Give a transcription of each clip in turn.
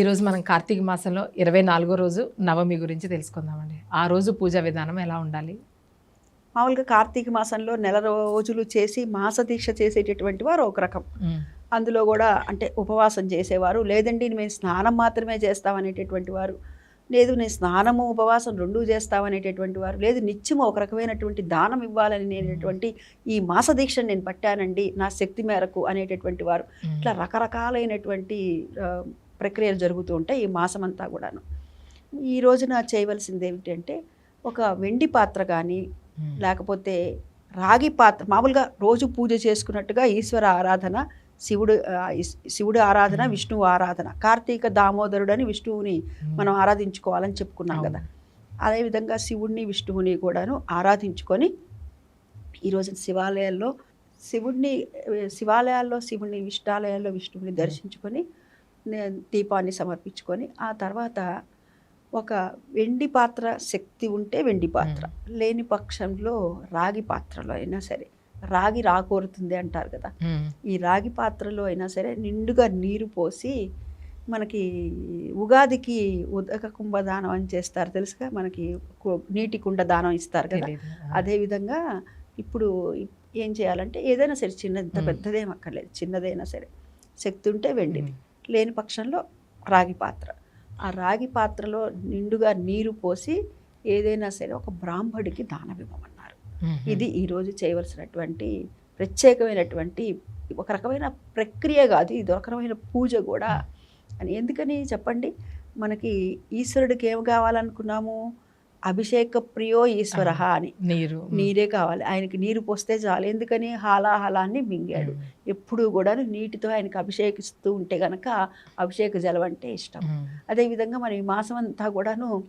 ఈరోజు మనం కార్తీక మాసంలో ఇరవై నాలుగో రోజు నవమి గురించి తెలుసుకుందామండి. ఆ రోజు పూజా విధానం ఎలా ఉండాలి? మామూలుగా కార్తీక మాసంలో నెల రోజులు చేసి మాస దీక్ష చేసేటటువంటి వారు ఒక రకం. అందులో కూడా అంటే ఉపవాసం చేసేవారు. లేదండి మేము స్నానం మాత్రమే చేస్తామనేటటువంటి వారు. లేదు నేను స్నానము ఉపవాసం రెండూ చేస్తామనేటటువంటి వారు. లేదు నిత్యము ఒక రకమైనటువంటి దానం ఇవ్వాలని నేనటువంటి ఈ మాస దీక్షను నేను పట్టానండి నా శక్తి మేరకు అనేటటువంటి వారు. ఇట్లా రకరకాలైనటువంటి ప్రక్రియలు జరుగుతూ ఉంటాయి ఈ మాసం అంతా కూడాను. ఈ రోజున చేయవలసింది ఏమిటంటే ఒక వెండి పాత్ర కానీ లేకపోతే రాగి పాత్ర మామూలుగా రోజు పూజ చేసుకున్నట్టుగా ఈశ్వర ఆరాధన శివుడు శివుడు ఆరాధన విష్ణువు ఆరాధన కార్తీక దామోదరుడు అని విష్ణువుని మనం ఆరాధించుకోవాలని చెప్పుకున్నాం కదా. అదేవిధంగా శివుడిని విష్ణువుని కూడాను ఆరాధించుకొని ఈరోజు శివాలయాల్లో శివుడిని శివాలయాల్లో శివుడిని విష్ణాలయాల్లో విష్ణువుని దర్శించుకొని దీపాన్ని సమర్పించుకొని ఆ తర్వాత ఒక వెండి పాత్ర శక్తి ఉంటే వెండి పాత్ర. లేని పక్షంలో రాగి పాత్రలో అయినా సరే. రాగి రాకోరుతుంది అంటారు కదా. ఈ రాగి పాత్రలో అయినా సరే నిండుగా నీరు పోసి మనకి ఉగాదికి ఉదక కుంభదానం అని చేస్తారు తెలుసుగా? మనకి నీటి కుండ దానం ఇస్తారు కదా. అదేవిధంగా ఇప్పుడు ఏం చేయాలంటే ఏదైనా సరే చిన్న ఇంత మ్మ్. పెద్దదేం అక్కర్లేదు. చిన్నదైనా సరే. శక్తి ఉంటే వెండిది. లేని పక్షంలో రాగి పాత్ర. ఆ రాగి పాత్రలో నిండుగా నీరు పోసి ఏదైనా సరే ఒక బ్రాహ్మడికి దానం ఇవ్వమన్నారు. ఇది ఈరోజు చేయవలసినటువంటి ప్రత్యేకమైనటువంటి ఒక రకమైన ప్రక్రియ కాదు ఇది ఒక రకమైన పూజ కూడా. అని ఎందుకని చెప్పండి? మనకి ఈశ్వరుడికి ఏం కావాలనుకున్నాము? అభిషేక ప్రియో ఈశ్వర అని. నీరు. నీరే కావాలి. ఆయనకి నీరు పోస్తే చాలు. ఎందుకని? హాలాహలాన్ని మింగాడు. ఎప్పుడూ కూడా నీటితో ఆయనకి అభిషేకిస్తూ ఉంటే గనక అభిషేక జలం అంటే ఇష్టం. అదేవిధంగా మనం ఈ మాసం అంతా కూడాను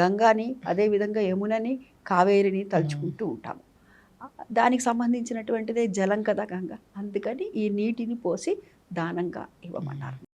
గంగాని అదేవిధంగా యమునని కావేరిని తలుచుకుంటూ ఉంటాము. దానికి సంబంధించినటువంటిదే జలం కదా గంగ. అందుకని ఈ నీటిని పోసి దానంగా ఇవ్వమన్నారు.